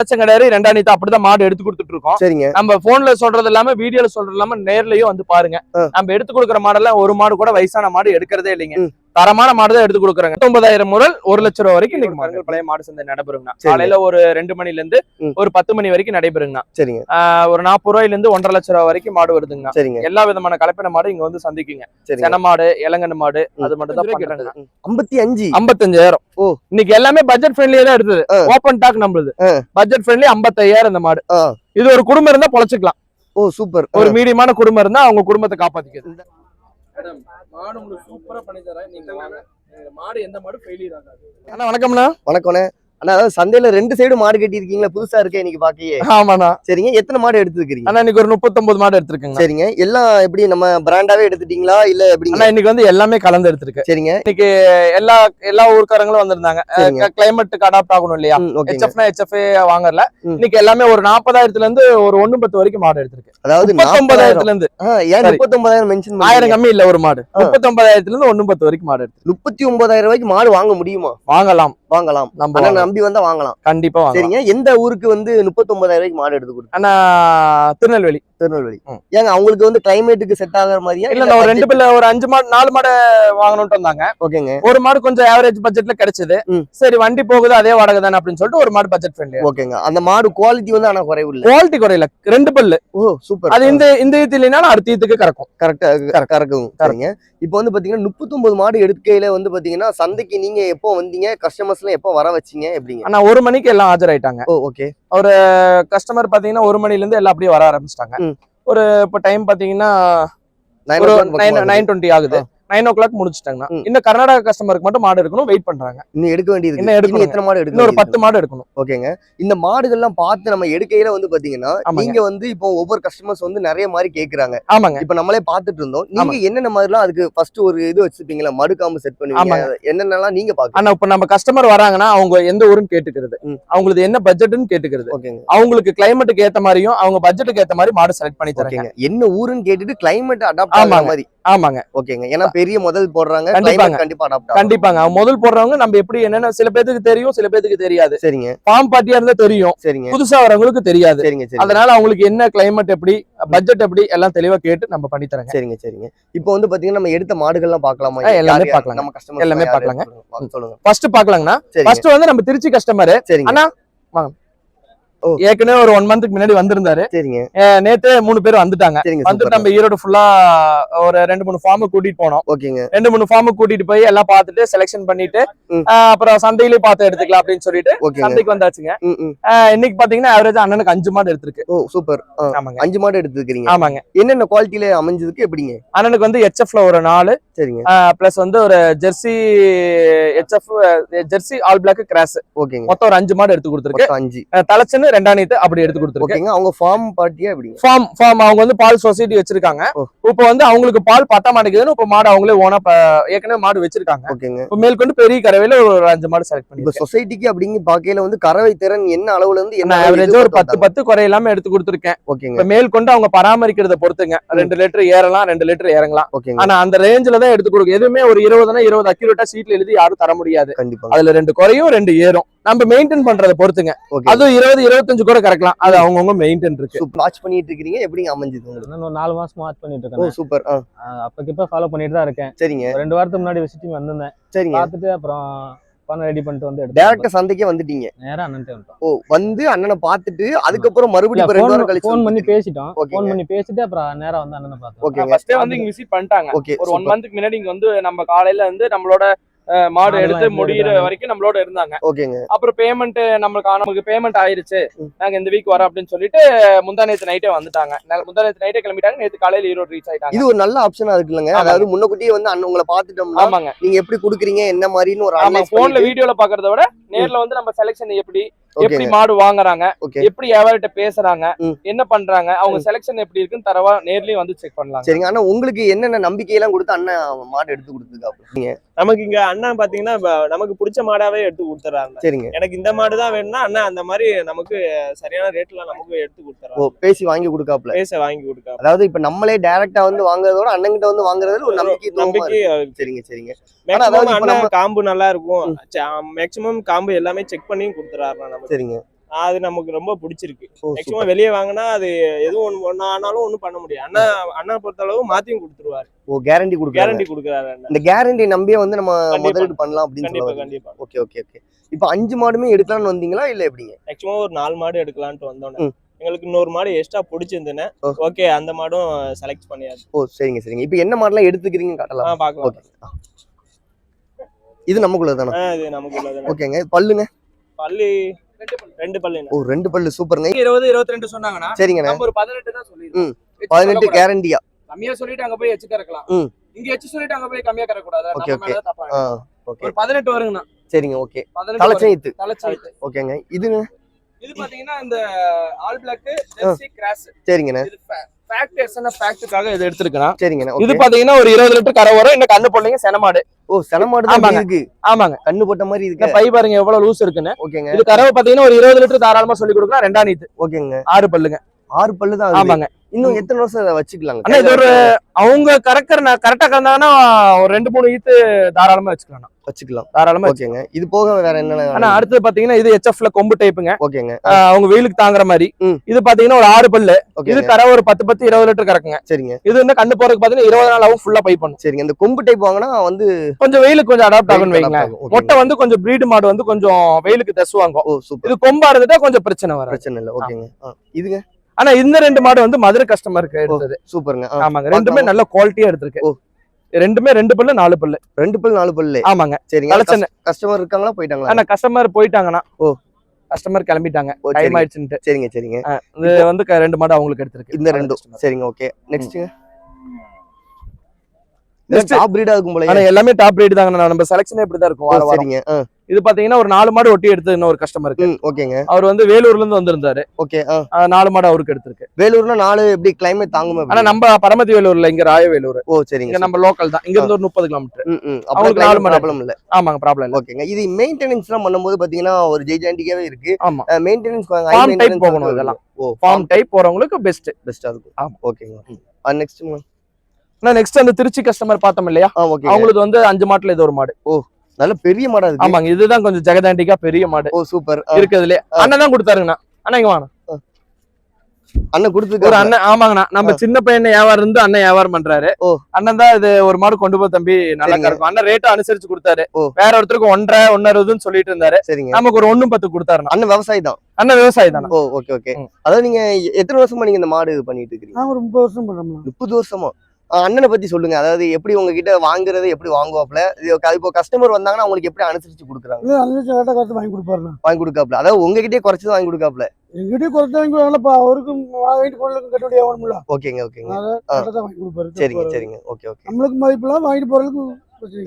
லட்சம் கிடையாது. ரெண்டாம் நீத்து அப்படிதான் மாடு எடுத்து கொடுத்துட்டு இருக்கோம். சரிங்க. நம்ம போன்ல சொல்றது இல்லாம வீடியோல சொல்றது இல்லாம நேர்லயும் வந்து பாருங்க. நம்ம எடுத்து கொடுக்குற மாடெல்லாம் ஒரு மாடு கூட வயசான மாடு எடுக்கிறதே இல்லைங்க. தரமான மாடு தான் எடுத்து கொடுக்குறாங்க. ஒன்பதாயிரம் முதல் ஒரு லட்சம் ரூபாய் வரைக்கும் இன்னைக்கு மாடுகள் பழைய மாடு சந்தை நடைபெறுங்கண்ணா. காலையில ஒரு ரெண்டு மணில இருந்து. ஒரு பத்து மணி வரைக்கும் நடைபெறுங்கண்ணா சரிங்க. ஒரு நாற்பது ரூபாயில இருந்து ஒன்றரை லட்சம் ரூபாய் வரைக்கும் மாடு வருதுங்கண்ணா. சரிங்க. எல்லா விதமான கலப்பின மாடு இங்க வந்து சந்திக்குங்க. சென மாடு இளங்கன்னு மாடு. அது மட்டும் தான் கேட்டாங்க ஐம்பத்தி அஞ்சு. ஐம்பத்தஞ்சாயிரம். ஓ. இன்னைக்கு எல்லாமே பட்ஜெட் ஃப்ரெண்ட்லியா தான் எடுத்தது. ஓப்பன் டாக் நம்மளுது. பட்ஜெட் ஃப்ரெண்ட்லி ஐம்பத்தாயிரம் இந்த மாடு. இது ஒரு குடும்பம் இருந்தா பொழைச்சுக்கலாம். ஓ சூப்பர். ஒரு மீடியமான குடும்பம் இருந்தா அவங்க குடும்பத்தை காப்பாத்திக்கிறது. மாடு உங்களுக்கு சூப்பரா பண்ணி தரேன். நீங்க வாங்க. மாடு எந்த மாடு ஃபெயிலியர் ஆகாது. அண்ணா வணக்கம்ண்ணா. வணக்கம்ண்ணே. அண்ணா அதாவது சந்தையில ரெண்டு சைடு மாடு கட்டி இருக்கீங்களா புதுசா இருக்கே இன்னைக்கு பாக்கையே ஆமாண்ணா. சரிங்க. எத்தனை மாடு எடுத்துக்கிறீங்க அண்ணா இன்னைக்கு ஒரு முப்பத்தொன்பது மாடு எடுத்திருக்கேங்க. சரிங்க. எல்லாம் எப்படி நம்ம பிராண்டாவே எடுத்துட்டீங்களா? இல்ல எப்படிங்க? அண்ணா இன்னைக்கு வந்து எல்லாமே கலந்து எடுத்திருக்கு. சரிங்க. இன்னைக்கு எல்லா எல்லா ஊர்க்காரங்களும் வந்திருந்தாங்க. கிளைமேட்டுக்கு அடாப்ட் ஆகணும் இல்லையா? ஹெச்எஃப்னா ஹெச்எஃப் வாங்கல. இன்னைக்கு எல்லாமே ஒரு நாற்பதாயிரத்துல இருந்து ஒரு ஒண்ணு பத்து வரைக்கும் மாடு எடுத்திருக்கு. அதாவது முப்பத்தொன்பதாயிரத்துல இருந்து. ஏன். முப்பத்தொன்பதாயிரம் மென்ஷன் ஆயிரம் கம்மி இல்ல ஒரு மாடு. முப்பத்தொன்பதாயிரத்துல இருந்து ஒண்ணு பத்து வரைக்கும் மாடு எடுத்து முப்பத்தி ஒன்பதாயிரம் ரூபாய்க்கு மாடு வாங்க முடியுமா? வாங்கலாம். வாங்கலாம். நம்ம. நம்பி வந்தா வாங்கலாம். கண்டிப்பா சரிங்க. எந்த ஊருக்கு வந்து முப்பத்தி ஒன்பதாயிரம் ரூபாய்க்கு மாடு எடுத்து கொடுத்து அண்ணா திருநெல்வேலி. திருநெல்வேலி. ஏங்க அவங்களுக்கு வந்து கிளைமேட்டுக்கு செட் ஆகுற மாதிரியா? இல்ல ஒரு ரெண்டு பிள்ளை ஒரு அஞ்சு மாடு நாலு மாடு வாங்கணும்ட்டு வந்தாங்க. ஓகேங்க. ஒரு மாடு கொஞ்சம் ஆவரேஜ் பட்ஜெட்ல கிடைச்சது. சரி வண்டி போகுது அதே வாடகை தானே அப்படின்னு சொல்லிட்டு ஒரு மாடு பட்ஜெட் ஃப்ரெண்ட்லி ஓகேங்க. அந்த மாடு குவாலிட்டி வந்து ஆனா குறைவு இல்ல. குவாலிட்டி குறையில. ரெண்டு பல்லு ஓ சூப்பர். அது இந்த இந்த ஈத்து இல்லைனாலும் அடுத்த ஈத்துக்கு கறக்கும். கரெக்டா கறக்கும் சரிங்க. இப்போ வந்து பாத்தீங்கன்னா முப்பத்தொன்பது மாடு எடுக்கையில வந்து பாத்தீங்கன்னா சந்தைக்கு நீங்க எப்போ வந்தீங்க? கஸ்டமர்ஸ் எல்லாம் எப்போ வர வச்சீங்க? எப்படிங்க? ஆனா ஒரு மணிக்கு எல்லாம் ஆஜராயிட்டாங்க. ஓ ஓகே. கஸ்டமர் பாத்தீங்கன்னா ஒரு மணில இருந்து எல்லாம் அப்படியே வர ஆரம்பிச்சிட்டாங்க. ஒரு இப்போ டைம் பாத்தீங்கன்னா ஒரு நைன் டுவெண்ட்டி ஆகுது. நைன் ஓ கிளாக் முடிச்சிட்டாங்கன்னா. இன்னும் கர்நாடகா கஸ்டமருக்கு மட்டும் மாடு எடுக்கணும் வெயிட் பண்றாங்க இன்னும் எடுக்க வேண்டியது இன்னும். எடுக்கணும். எத்தனை மாடு எடுக்க இன்னும் ஒரு பத்து மாடு எடுக்கணும்? ஓகேங்க இந்த மாடுகள்லாம் பார்த்து நம்ம எடுக்கையில வந்து பாத்தீங்கன்னா. நீங்க வந்து இப்போ ஒவ்வொரு கஸ்டமர்ஸ் வந்து நிறைய மாதிரி கேக்குறாங்க ஆமாங்க இப்போ நம்மளே பார்த்துட்டு இருந்தோம் நீங்க என்னென்ன மாதிரிலாம் அதுக்கு ஃபர்ஸ்ட் ஒரு இது வச்சிருப்பீங்களா மடு காம்பு செட் பண்ணுவீங்க ஆமாங்க. என்னென்னலாம் நீங்க பாக்குறீங்க ஆனா இப்ப நம்ம கஸ்டமர் வராங்கன்னா அவங்க எந்த ஊருன்னு கேட்டுக்கிறது. அவங்களுக்கு என்ன பட்ஜெட்னு கேட்டுக்கிறது ஓகேங்க அவங்களுக்கு கிளைமேட்டுக்கு ஏத்த மாதிரியும் அவங்க பட்ஜெட்டுக்கு ஏத்த மாதிரி மாடு செலக்ட் பண்ணி தராங்க என்ன ஊருன்னு கேட்டுட்டு கிளைமேட் அடாப்ட் ஆகுற. மாதிரி ஆமாங்க. ஓகேங்க. ஏன்னா பெரிய முதல் போடுறாங்க கண்டிப்பாங்க. கண்டிப்பா கண்டிப்பாங்க. முதல் போடுறவங்க நம்ம எப்படி என்னன்னு சில பேத்துக்கு தெரியும் சில பேத்துக்கு தெரியாது. சரிங்க. ஃபார்ம் பார்ட்டியா இருந்தா தெரியும். சரிங்க. புதுசா வரவங்களுக்கு தெரியாது. சரிங்க சரிங்க. அதனால அவங்களுக்கு என்ன கிளைமேட் எப்படி பட்ஜெட் எப்படி எல்லாம் தெளிவா கேட்டு நம்ம பண்ணி தரங்க சரிங்க சரிங்க. இப்போ வந்து பாத்தீங்கன்னா நம்ம எடுத்த மாடுகள்லாம் ஆ, எல்லாமே யார் யார் பார்க்கலாங்க. நம்ம கஸ்டமர் எல்லாமே பார்க்கலாங்க. சொல்லுங்க. ஃபர்ஸ்ட் பாக்கலாங்கண்ணா ஃபர்ஸ்ட் வந்து நம்ம திருச்சி கஸ்டமர் சரிங்க. அண்ணா வாங்க. ஏற்கனவே ஒரு ஒன் மந்த்துக்கு முன்னாடி வந்திருந்தாரு. சரிங்க. நேத்து மூணு பேர் வந்துட்டாங்க. வந்துட்டு நம்ம ஈரோடு ஃபுல்லா ஒரு ரெண்டு மூணு ஃபார்ம் கூட்டிட்டு போனோம். ஓகேங்க. ரெண்டு மூணு ஃபார்ம் கூட்டிட்டு போய் எல்லாம் பார்த்துட்டு செலெக்ஷன் பண்ணிட்டு அப்புறம் சந்தையிலேயே பார்த்து எடுத்துக்கலாம் அப்படின்னு சொல்லிட்டு சந்தைக்கு வந்தாச்சுங்க. இன்னைக்கு பாத்தீங்கன்னா ஆவரேஜ் அண்ணனுக்கு அஞ்சு மாடு எடுத்திருக்கு. ஓ சூப்பர் ஆமாங்க. அஞ்சு மாடு எடுத்துக்கிறீங்க ஆமாங்க. என்னென்ன குவாலிட்டியில அமைஞ்சதுக்கு எப்படிங்க? அண்ணனுக்கு வந்து ஹெச்எஃப்ல ஒரு நாலு சரிங்க. பிளஸ் வந்து ஒரு Jersey HF Jersey all black cross ஓகேங்க. மொத்தம் ஒரு அஞ்சு மாடு எடுத்து கொடுத்துருக்கு. அஞ்சு. தலைச்சன்னு ரெண்டாம் நீத்து அப்படி எடுத்து கொடுத்துருக்கு. ஓகேங்க. அவங்க ஃபார்ம் பார்ட்டியா எப்படிங்க? ஃபார்ம் ஃபார்ம் அவங்க வந்து பால் சொசைட்டி வச்சிருக்காங்க. இப்போ வந்து அவங்களுக்கு பால் பத்த மாட்டேங்குதுன்னு இப்போ மாடு அவங்களே ஓனா ஏற்கனவே மாடு வச்சிருக்காங்க. ஓகேங்க. இப்போ மேற்கொண்டு பெரிய கறவையில ஒரு அஞ்சு மாடு செலக்ட் இப்ப பண்ணி சொசைட்டிக்கு அப்படிங்க பாக்கையில வந்து கறவை திறன் என்ன அளவுல இருந்து என்ன ஆவரேஜா ஒரு பத்து பத்து குறையில்லாம எடுத்து கொடுத்துருக்கேன். ஓகேங்க. இப்ப மேல் கொண்டு அவங்க பராமரிக்கிறத பொறுத்துங்க. ரெண்டு லிட்டர் ஏறலாம் ரெண்டு லிட்டர் இறங்கலாம். ஓகேங்க. ஆனா அந்த ரேஞ்சில தான் எடுத்து கொடுக்கும் எதுவுமே ஒரு இருபதுனா இருபது அக்யூரேட்டா சீட்ல எழுதி யாரும் தர முடியாது. கண்டிப்பா அதுல ரெண்டு குறையும் ரெண்டு ஏறும். நம்ம மெயின்டைன் பண்றத பொறுத்துங்க. ஓகே அதுவும் இருபது இருபத்தஞ்சு கூட கறக்கலாம். அது அவங்கவுங்க மெயின்டைன் இருக்கு. வாட்ச் பண்ணிட்டு இருக்கீங்க எப்படிங்க அமைஞ்சது உங்களுக்கு? நாலு மாசமா வாட்ச் பண்ணிட்டு ஓ இருக்கேன். சூப்பர் அப்பக்கு இப்ப ஃபாலோ பண்ணிட்டு தான் இருக்கேன். சரிங்க. ரெண்டு வாரத்துக்கு முன்னாடி விசிட்டிங் வந்திருந்தேன். சரிங்க. பார்த்துட்டு அப்புறம் பணம் ரெடி பண்ணிட்டு வந்து டேரக்டா சந்தைக்கே வந்துட்டீங்க. நேரா வந்துட்டோம். ஓ வந்து அண்ணனை பார்த்துட்டு அதுக்கப்புறம் மறுபடியும் ரெண்டு வாரம் கழிச்சு ஃபோன் பண்ணி பேசிட்டோம். ஃபோன் பண்ணி பேசிட்டு அப்புறம் நேரா வந்து அண்ணனை பார்த்தோம் ஓகேங்க ஃபர்ஸ்டே வந்து இங்க விசிட் பண்ணிட்டாங்க. ஓகே ஒரு ஒன் மந்த்துக்கு முன்னாடி இங்க வந்து நம்ம காலையில வந்து நம்மளோட மாடு எடுத்து முடியிற? வரைக்கும் நம்மளோட இருந்தாங்க. ஓகேங்க. அப்புறம் பேமெண்ட் நம்மளுக்கு நமக்கு பேமெண்ட் ஆயிருச்சு. நாங்க இந்த வீக் வரோம் அப்படின்னு சொல்லிட்டு முந்தா நேத்து நைட்டே வந்துட்டாங்க. முந்தா நேத்து நைட்டே கிளம்பிட்டாங்க. நேத்து காலையில ஈரோடு ரீச் ஆயிட்டாங்க. இது ஒரு நல்ல ஆப்ஷனா இருக்குல்லங்க. அதாவது முன்னக்கூட்டியே வந்து அண்ணன் உங்களை பார்த்துட்டோம்னா ஆமாங்க. நீங்க எப்படி குடுக்குறீங்க என்ன மாதிரின்னு ஒரு ஆமா போன்ல வீடியோல பாக்குறத விட நேர்ல வந்து நம்ம செலெக்ஷன் எப்படி எப்படி மாடு வாங்குறாங்க ஓகே. எப்படி வியாபாரிட்ட பேசுறாங்க. என்ன பண்றாங்க அவங்க செலெக்ஷன் எப்படி இருக்குன்னு தரவா நேர்லயும் வந்து செக் பண்ணலாம் சரிங்க. ஆனா உங்களுக்கு என்னென்ன நம்பிக்கையெல்லாம் கொடுத்து அண்ணன் மாடு எடுத்து கொடுத்துருக்காப்ல நமக்கு இங்க அண்ணன் பாத்தீங்கன்னா நமக்கு பிடிச்ச மாடாவே எடுத்து கொடுத்துறாங்க. சரிங்க. எனக்கு இந்த மாடு தான் வேணும்னா அண்ணன் அந்த மாதிரி நமக்கு சரியான ரேட்ல நமக்கு எடுத்து ஓ கொடுத்துறாங்க பேசி வாங்கி கொடுக்காப்ல பேச வாங்கி கொடுக்க அதாவது இப்ப நம்மளே டைரக்டா வந்து வாங்குறதோட அண்ணன்கிட்ட வந்து வாங்குறதுல ஒரு நம்பிக்கை நம்பிக்கை சரிங்க சரிங்க. நம்ம- காம்பு நல்லா இருக்கும். மேக்ஸிமம் காம்பு எல்லாமே செக் பண்ணி கொடுத்துறாரு நமக்கு. சரிங்க. அது நமக்கு ரொம்ப பிடிச்சிருக்கு. மேக்சிமம் வெளியே வாங்கினா அது எதுவும் ஒண்ணு ஒண்ணு ஆனாலும் ஒண்ணும் பண்ண முடியாது. அண்ணா அண்ணா பொறுத்த அளவு மாத்தியும் கொடுத்துருவாரு. ஓ கேரண்டி கொடுக்குறாங்க கேரண்டி கொடுக்குறாரு இந்த கேரண்டி நம்பியே வந்து நம்ம. முதலீடு பண்ணலாம் அப்படின்னு கண்டிப்பா கண்டிப்பா. Okay okay okay. இப்போ அஞ்சு மாடுமே எடுக்கலாம்னு வந்தீங்களா இல்ல எப்படிங்க? மேக்சிமம் ஒரு நாலு மாடு எடுக்கலான்ட்டு வந்தோன்னே. எங்களுக்கு இன்னொரு மாடு எக்ஸ்ட்ரா பிடிச்சிருந்துன்னு. ஓகே அந்த மாடும் செலக்ட் பண்ணியாச்சு. ஓ சரிங்க சரிங்க. இப்போ என்ன மாடலாம் எடுத்துக்கிறீங்க காட்டலாம்? பாக்கலாம் ஓகே. இது நமக்குள்ள தானே ஆ, இது நமக்கு உள்ளது ஓகேங்க. பல்லுங்க. பல்லு ரெண்டு பல்லு ஓ ரெண்டு பல்லு. சூப்பருங்க இருபது இருபத்தி ரெண்டு சொன்னாங்கன்னா நம்ம ஒரு பதினெட்டு தான் எச்சு பதினெட்டு. கேரண்டியா கம்மியா சொல்லிட்டு அங்க போய் எச்சு கறக்கலாம். இங்க எச்சு சொல்லிட்டு அங்க போய் கம்மியா கறக்கூடாது. ஓகே ஒரு பதினெட்டு வருங்கண்ணா. சரிங்க ஓகே. பதினெட்டு தலைச்சைத்து தலைச்சி ஓகேங்க. இதுங்க? இது பாத்தீங்கன்னா இந்த ஆல் பிளாக் ஜெர்சி கிராஸ். சரிங்கண்ணே. இது ஃபேக்ட் எஸ்என்எஃப் ஃபேக்ட்டுக்காக இது எடுத்துருக்கேன். சரிங்கண்ணே இது பாத்தீங்கன்னா ஒரு இருபது லிட்டர் கரை வரும். இன்னும் கண்ணு போடலீங்க செனமாடு ஓ செனமாடு தான். இருக்கு. ஆமாங்க. கண்ணு போட்ட மாதிரி இருக்கு. பை பாருங்க எவ்வளவு லூஸ் இருக்குன்னு. ஓகேங்க. இது பாத்தீங்கன்னா ஒரு இருபது லிட்டர் தாராளமா சொல்லி கொடுக்கலாம். ரெண்டா நீத்து. ஓகேங்க. ஆறு பல்லுங்க. ஆறு பல்லு தான். ஆமாங்க. இன்னும் எத்தனை வருஷம் அதை வச்சுக்கலாங்க? அண்ணா இது ஒரு அவங்க கறக்கிற கரெக்டா கறந்தாங்கன்னா ஒரு ரெண்டு மூணு ஈத்து தாராளமா வச்சுக்கலாம் வச்சுக்கலாம். தாராளமா. ஓகேங்க. இது போக வேற ஆனா என்னென்ன அடுத்து பாத்தீங்கன்னா இது ஹெச்எஃப்ல கொம்பு டைப்புங்க ஓகேங்க. அவங்க வெயிலுக்கு தாங்குற மாதிரி. இது பாத்தீங்கன்னா ஒரு ஆறு பல்லு. இது கரை ஒரு பத்து பத்து இருபது லிட்டர் கறக்குங்க. சரிங்க. இது வந்து கண்ணு போறதுக்கு பாத்தீங்கன்னா இருபது நாள் ஆகும் ஃபுல்லா பை பண்ணும் சரிங்க. இந்த கொம்பு டைப் வாங்கினா வந்து கொஞ்சம் வெயிலுக்கு கொஞ்சம் அடாப்ட் ஆகும். ஓகேங்க. மொட்டை வந்து கொஞ்சம் பிரீடு மாடு வந்து கொஞ்சம் வெயிலுக்கு தசுவாங்க. இது கொம்பா இருந்துட்டா கொஞ்சம் பிரச்சனை வராது. பிரச்சனை இல்லை. ஓகேங்க. இதுங்க? ஆனா இந்த ரெண்டு மாடு வந்து மதுரை கஸ்டமருக்கு எடுத்தது. சூப்பருங்க. ஆமாங்க. ரெண்டுமே நல்ல குவாலிட்டியா எடுத்திருக்கு. ரெண்டுமே ரெண்டு பல்லு நாலு பல்லு. ரெண்டு பல்லு நாலு பல்லு. ஆமாங்க. சரிங்க. தலைச்சனை கஸ்டமர் இருக்காங்களா போயிட்டாங்களா? ஆனா கஸ்டமர் போயிட்டாங்கன்னா ஓ. கஸ்டமர் கிளம்பிட்டாங்க. டைம். ஆயிடுச்சுன்ட்டு. சரிங்க சரிங்க. இது வந்து ரெண்டு மாடு அவங்களுக்கு எடுத்திருக்கு. இந்த ரெண்டும் சரிங்க ஓகே. நெக்ஸ்ட்டுங்க Next. டாப் பிரீடா இருக்கும் போல ஆனா எல்லாமே டாப் ரேட் தாங்க நம்ம செலக்ஷனே இப்படிதான் இருக்கும். வார வாரம். சரிங்க. இது பாத்தீங்கன்னா ஒரு நாலு மாடு ஒட்டி எடுத்து இன்னொரு கஸ்டமருக்கு ம் ஓகேங்க. அவர் வந்து வேலூர்ல இருந்து வந்திருந்தாரு. ஓகே நாலு மாடு அவருக்கு எடுத்திருக்கு. வேலூர்னா நாலு எப்படி கிளைமேட் தாங்குமா ஆனா நம்ம பரமத்தி வேலூர்ல இங்க ராயவேலூர் ஓ இங்க சரிங்க நம்ம லோக்கல் தான். இங்க இருந்து ஒரு முப்பது கிலோமீட்டர் அவங்களுக்கு நாலு மணி ப்ராப்ளம் இல்ல. ஆமாங்க ப்ராப்ளம் இல்ல. ஓகேங்க. இது மெயின்டெனன்ஸ் எல்லாம் பண்ணும்போது பாத்தீங்கன்னா ஒரு ஜெய்ஜாண்டிக்காவே இருக்கு. ஆமா. மெயின்டெனன்ஸ் போகணும் இதெல்லாம். ஃபார்ம் டைப் போறவங்களுக்கு பெஸ்ட் பெஸ்டா இருக்கும். ஆமா. ஓகேங்க. நெக்ஸ்ட் ஆனா நெக்ஸ்ட் அந்த திருச்சி கஸ்டமர் பார்த்தோம் இல்லையா? அவங்களுக்கு வந்து அஞ்சு மாட்டுல இது ஒரு மாடு. நல்ல பெரிய மாடா இருக்கு ஆமாங்க இதுதான் கொஞ்சம் ஜெகதாண்டிக்கா பெரிய மாடு. ஓ சூப்பர் இருக்குதுல அண்ணன் தான் கொடுத்தாருங்கண்ணா. அண்ணா இங்க வாங்க அண்ணன் ஒரு கொடுத்துருக்காரு அண்ணன் ஆமாங்கண்ணா. நம்ம சின்ன பையன் வியாபாரம் இருந்து அண்ணன் வியாபாரம் பண்றாரு. ஓ. அண்ணன் தான் இது ஒரு மாடு கொண்டு போய் தம்பி நல்லா. இருக்கும் அண்ணன் ரேட்டு அனுசரிச்சு கொடுத்தாரு. ஓ. வேற ஒருத்தருக்கு ஒன்றரை ஒன்னறுபதுன்னு சொல்லிட்டு இருந்தாரு. சரிங்க. நமக்கு ஒரு ஒண்ணும் பத்து கொடுத்தாருண்ணா. அண்ணன் விவசாயி தான். அண்ணன் விவசாயி தானே ஓ ஓகே ஓகே. அதாவது நீங்க எத்தனை வருஷமா நீங்க இந்த மாடு பண்ணிட்டு இருக்கீங்க ஒரு முப்பது வருஷம் பண்றோம்ல முப்பது வருஷமா? அண்ணனை பத்தி சொல்லுங்க. அதாவது எப்படி உங்ககிட்ட வாங்குறது எப்படி க- இப்போ கஸ்டமர் வந்தாங்கன்னா அவங்களுக்கு எப்படி அனுசரிச்சு கொடுக்குறாங்க? கரெக்டாக கருத்து வாங்கி கொடுப்பாருண்ணா. வாங்கி கொடுக்காப்ல அதாவது உங்ககிட்டயே குறைச்சு வாங்கி கொடுக்காப்ல எங்கிட்டயும் குறைச்சா வாங்கி கொடுப்பாருப்பா அவருக்கும் வாங்கிட்டு போறதுக்கும் கட்டுப்படி ஆகணும்ல. ஓகேங்க ஓகேங்க. வாங்கி கொடுப்பாரு. சரிங்க சரிங்க. Okay okay. நம்மளுக்கு மதிப்பெல்லாம் வாங்கிட்டு போறதுக்கு.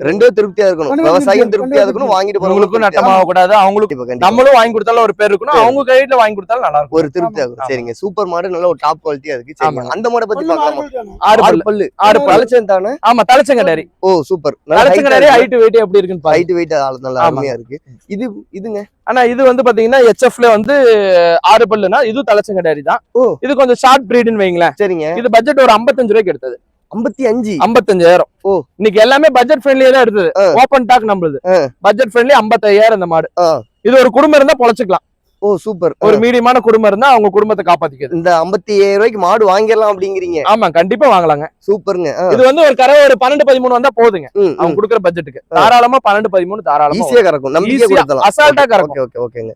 ரெண்டே திருப்தியா இருக்கணும். விவசாயம் திருப்தியா திருப்தியா இருக்கணும் வாங்கிட்டு உங்களுக்கும் போறவங்களுக்கும் நட்டமாக கூடாது. அவங்களுக்கு நம்மளும் வாங்கி கொடுத்தாலும் ஒரு பேர் இருக்கணும். அவங்க கையில வாங்கி கொடுத்தாலும் நல்லா இருக்கும். ஒரு திருப்தி ஆகும். ஆமா. சரிங்க. சூப்பர் மாடு நல்ல ஒரு டாப் குவாலிட்டியா இருக்கு. சரிங்க. அந்த மாடை பத்தி பார்க்கலாமா. ஆறு பல்லு. ஆறு பழச்சம் தானே? ஆமா தலைச்சங்க டேரி ஓ சூப்பர். தலைச்சங்க டேரி ஹைட் வெயிட் எப்படி இருக்குன்னு ஹைட் வெயிட் நல்லா. அருமையா இருக்கு. இது இதுங்க. ஆனா இது வந்து பாத்தீங்கன்னா ஹெச்எஃப்ல வந்து ஆறு பல்லுனா இது தலைச்சங்க டேரி தான். இது கொஞ்சம் ஷார்ட் பிரீடுன்னு வைங்களேன். சரிங்க. இது பட்ஜெட் ஒரு 55 ரூபாய்க்கு எடுத்தது. ஐம்பத்தி அஞ்சு. ஐம்பத்தஞ்சாயிரம். ஓ. இன்னைக்கு எல்லாமே பட்ஜெட் ஃப்ரெண்ட்லியா தான் எடுத்தது. ஓப்பன் டாக் நம்மளுது. பட்ஜெட் ஃப்ரெண்ட்லி ஐம்பத்தாயிரம் இந்த மாடு. இது ஒரு குடும்பம் இருந்தா பொழைச்சுக்கலாம். ஓ சூப்பர். ஒரு மீடியமான குடும்பம் இருந்தா அவங்க குடும்பத்தை காப்பாத்திக்கிறது. இந்த ஐம்பத்தி ஏழு ரூபாய்க்கு மாடு வாங்கிடலாம் அப்படிங்கிறீங்க. ஆமா கண்டிப்பா வாங்கலாங்க. சூப்பருங்க. இது வந்து ஒரு கரை ஒரு பன்னெண்டு பதிமூணு வந்தா போதுங்க. அவங்க. கொடுக்குற பட்ஜெட்டுக்கு தாராளமா பன்னெண்டு பதிமூணு தாராளமா ஈஸியா கறக்கும். அசால்ட்டா கறக்கும். ஓகே ஓகே ஓகேங்க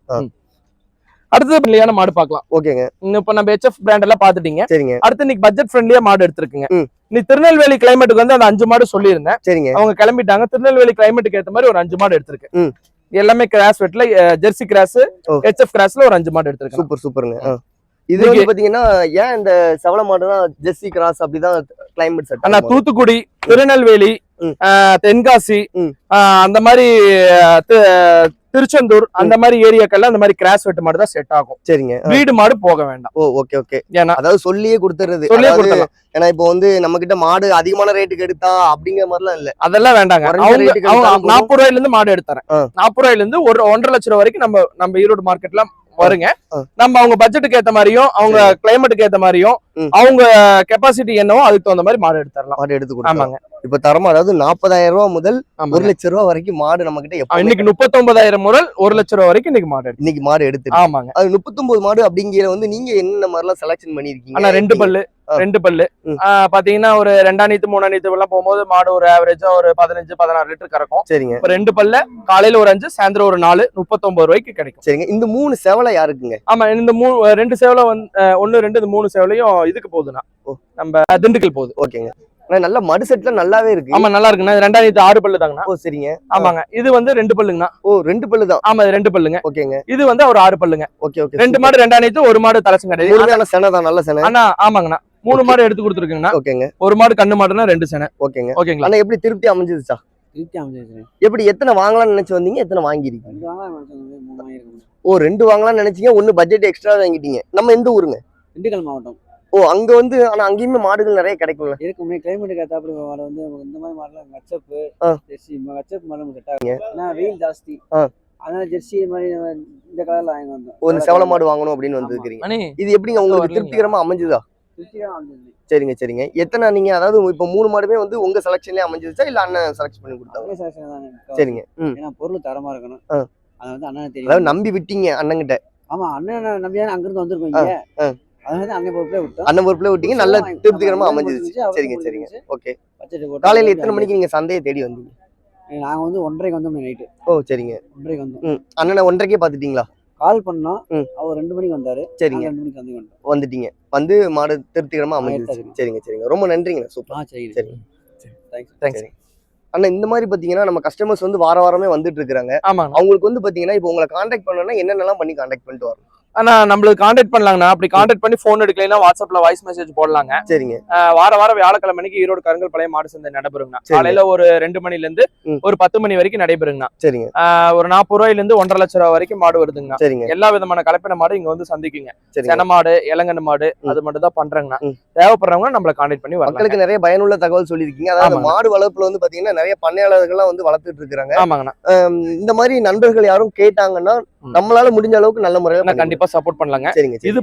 அடுத்தது இல்லையான மாடு பார்க்கலாம். ஓகேங்க இப்ப நம்ம ஹெச்எஃப் பிராண்ட் எல்லாம் பாத்துட்டீங்க சரிங்க. அடுத்து இன்னைக்கு பட்ஜெட் ஃப்ரெண்ட்லியா மாடு எடுத்திருக்குங்க. நீ திருநெல்வேலி கிளைமேட்டுக்கு வந்து அந்த அஞ்சு மாடு சொல்லியிருந்தேன். சரிங்க. அவங்க கிளம்பிட்டாங்க. திருநெல்வேலி கிளைமேட்டுக்கு ஏத்த மாதிரி ஒரு அஞ்சு மாடு எடுத்திருக்கு. ம். எல்லாமே கிராஸ் வெட்ல ஜெர்சி கிராஸ். ஹெச்எஃப் கிராஸ்ல ஒரு அஞ்சு மாடு எடுத்திருக்கு சூப்பர் சூப்பருங்க. இது வந்து பாத்தீங்கன்னா ஏன் இந்த செவல மாடுனா ஜெர்சி கிராஸ் அப்படிதான் கிளைமேட் செட் ஆனா தூத்துக்குடி திருநெல்வேலி தென்காசி அந்த மாதிரி திருச்செந்தூர் அந்த மாதிரி ஏரியாக்கெல்லாம் அந்த மாதிரி கிராஸ் வெட்டு மாடு தான் செட் ஆகும். சரிங்க. வீடு மாடு போக வேண்டாம். ஓ ஓகே ஓகே ஏன்னா அதாவது சொல்லியே கொடுத்துறது. சொல்லியே கொடுத்துடலாம். ஏன்னா இப்போ வந்து நம்ம கிட்ட மாடு அதிகமான ரேட்டுக்கு எடுத்தா அப்படிங்கிற மாதிரிலாம் இல்ல. அதெல்லாம் வேண்டாங்க. நாற்பது ரூபாயில இருந்து மாடு எடுத்துறேன். நாற்பது ரூபாயில இருந்து ஒரு ஒன்றரை லட்சம் ரூபாய் வரைக்கும் நம்ம நம்ம ஈரோடு மார்க்கெட்ல வருங்க. நம்ம அவங்க பட்ஜெட்டுக்கு ஏத்த மாதிரியும் அவங்க கிளைமேட்டுக்கு ஏத்த மாதிரியும். அவங்க கெப்பாசிட்டி என்னவோ அதுக்கு தகுந்த மாதிரி மாடு எடுத்துடலாம். மாடு எடுத்து ஆமாங்க. இப்ப தரமா அதாவது நாற்பதாயிரம் ரூபாய் முதல். ஒரு லட்சம் ரூபாய் வரைக்கும் மாடு நம்ம கிட்ட இன்னைக்கு முப்பத்தொன்பதாயிரம் முதல் ஒரு லட்சம் ரூபா வரைக்கும் இன்னைக்கு மாடு இன்னைக்கு மாடு எடுத்து ஆமாங்க. அது முப்பத்தொன்பது மாடு அப்படிங்கிற வந்து நீங்க என்ன மாதிரிலாம் செலக்ஷன் பண்ணிருக்கீங்க ஆனா ரெண்டு பல்லு. ரெண்டு பல்லு. பாத்தீங்கன்னா ஒரு ரெண்டாம் நீத்து மூணாம் நீத்து எல்லாம் போகும்போது மாடு ஒரு ஆவரேஜா ஒரு பதினஞ்சு பதினாறு லிட்டர் கறக்கும். சரிங்க. இப்ப ரெண்டு பல்ல காலையில ஒரு அஞ்சு சாயந்தரம் ஒரு நாலு முப்பத்தொன்பது ரூபாய்க்கு கிடைக்கும். சரிங்க. இந்த மூணு செவலை யாருக்குங்க? ஆமா இந்த மூணு ரெண்டு சேவலை வந்து ஒண்ணு ரெண்டு இந்த மூணு சேவலையும் இதுக்கு போகுதுண்ணா. நம்ம திண்டுக்கல் போகுது. ஓகேங்க. நல்ல மடு செட்ல நல்லாவே இருக்கு. ஆமா நல்லா இருக்குண்ணா. நீத்து ஆறு பல்லு தாங்கண்ணா. ஓ சரிங்க. ஆமாங்க. இது வந்து ரெண்டு பல்லுங்கண்ணா. ஓ ரெண்டு பல்லு தான். ஆமா இது ரெண்டு பல்லுங்க. ஓகேங்க. இது வந்து ஒரு ஆறு பல்லுங்க. ஓகே ஓகே ரெண்டு மாடு ரெண்டாம் நீத்து ஒரு மாடு தலைச்சும் கிடையாது செனை தான் நல்ல செனை. ஆனா ஆமாங்கண்ணா. மூணு மாடு எடுத்து கொடுத்துருக்குங்கண்ணா. ஓகேங்க. ஒரு மாடு கண்ணு மாடுனா ரெண்டு செனை. ஓகேங்க. ஓகேங்களா? ஆனா எப்படி திருப்தி அமைஞ்சிருச்சா திருப்தி அமைச்சிருக்கேன் எப்படி எத்தனை வாங்கலாம்னு நினைச்சு வந்தீங்க எத்தனை வாங்கிருக்கீங்க ஓ ரெண்டு வாங்கலாம்னு நினைச்சீங்க ஒண்ணு பட்ஜெட் எக்ஸ்ட்ரா வாங்கிட்டீங்க. நம்ம எந்த ஊருங்க? திண்டுக்கல் மாவட்டம். ஓ அங்க வந்து ஆனா அங்கேயுமே மாடுகள் நிறைய கிடைக்கும்ல? இதுக்கு முன்னாடி கிளைமேட்டுக்கு ஏற்றாப்படி மாடு வந்து இந்த மாதிரி மாடலாம் கச்சப்பு ஆ. ஜெர்சி கச்சப்பு மாடு செட் ஏன்னா வெயில் ஜாஸ்தி. அதனால ஜெர்சி மாதிரி இந்த கலர்ல வாங்கி வந்தோம். ஒரு செவல மாடு வாங்கணும் அப்படின்னு வந்திருக்கீங்க இது எப்படிங்க உங்களுக்கு? திருப்திகரமா அமைஞ்சுதா? சரிங்க சரிங்க. எத்தனை நீங்க அதாவது இப்ப மூணு மாடுமே வந்து உங்க செலக்ஷன்லயே அமைஞ்சிருச்சா? இல்ல அண்ணன் செலக்ட் பண்ணி கொடுத்தாங்க? சரிங்க. ஏன்னா பொருள் தரமா இருக்கணும். அது வந்து அண்ணன் அதாவது தெரியும் நம்பி விட்டீங்க அண்ணன்கிட்ட. ஆமா அண்ணன் நம்பியான அங்கிருந்து வந்திருக்கோம். அதனால அண்ணன் பொறுப்பே விட்டோம். அண்ணன் பொறுப்புல விட்டீங்க. நல்ல திருப்திகரமா அமைஞ்சிருச்சு. சரிங்க சரிங்க. ஓகே காலையில எத்தனை மணிக்கு நீங்க சந்தையை தேடி வந்தீங்க? நாங்க வந்து ஒன்றரைக்கு வந்தோம் நைட்டு. ஓ சரிங்க. ஒன்றரைக்கு வந்தோம். அண்ணனை ஒன்றரைக்கே பாத்துட்டீங்களா கால் பண்ணோம். அவர் ரெண்டு மணிக்கு வந்தாரு. சரிங்க. ரெண்டு மணிக்கு வந்து வந்தோம். வந்துட்டீங்க. வந்து மாடு திருப்திகரமா அமைஞ்சிருச்சு. சரிங்க சரிங்க. ரொம்ப நன்றிங்க. சூப்பர். ஆ சரி. சரி. தேங்க்ஸ் தேங்க்ஸ் சரி. அண்ணா இந்த மாதிரி பாத்தீங்கன்னா நம்ம கஸ்டமர்ஸ் வந்து வார வாரமே வந்துட்டு இருக்காங்க அவங்களுக்கு வந்து பாத்தீங்கன்னா இப்போ உங்களை காண்டாக்ட் பண்ணணும்னா என்னென்னலாம் பண்ணி காண்டாக்ட் பண்ணிட்டு வரணும்? ஆனா நம்மளுக்கு கான்டாக்ட் பண்ணலாங்கண்ணா. அப்படி கான்டாக்ட் பண்ணி ஃபோன் எடுக்கலாம் வாட்ஸ்அப்ல வாய்ஸ் மெசேஜ் போடலாங்க. சரிங்க. வார வாரம் வியாழக்கிழமை மணிக்கு ஈரோடு கருங்கல் பழைய மாடு சந்தை நடைபெறுங்கண்ணா. காலையில ஒரு ரெண்டு மணில இருந்து. ஒரு பத்து மணி வரைக்கும் நடைபெறுங்கண்ணா. சரிங்க. ஒரு நாற்பது ரூபாயில இருந்து ஒன்றரை லட்சம் ரூபாய் வரைக்கும் மாடு வருதுங்கண்ணா. சரிங்க. எல்லா விதமான கலப்பின மாடு இங்க வந்து சந்திக்குங்க. சென மாடு இளங்கன்னு மாடு. அது மட்டும் தான் பண்றாங்கண்ணா. தேவைப்படுறவங்க நம்மள கான்டாக்ட் பண்ணி வரலாம் மக்களுக்கு நிறைய பயனுள்ள தகவல் சொல்லியிருக்கீங்க. அதாவது. மாடு வளர்ப்புல வந்து பாத்தீங்கன்னா நிறைய பண்ணையாளர்கள்லாம் வந்து வளர்த்துட்டு இருக்காங்க ஆமாங்கண்ணா. இந்த மாதிரி நண்பர்கள் யாரும் கேட்டாங்கன்னா. நம்மளால முடிஞ்ச அளவுக்கு நல்ல முறையில கண்டிப்பா சப்போர்ட் பண்ணலாங்க. சரிங்க சரி இது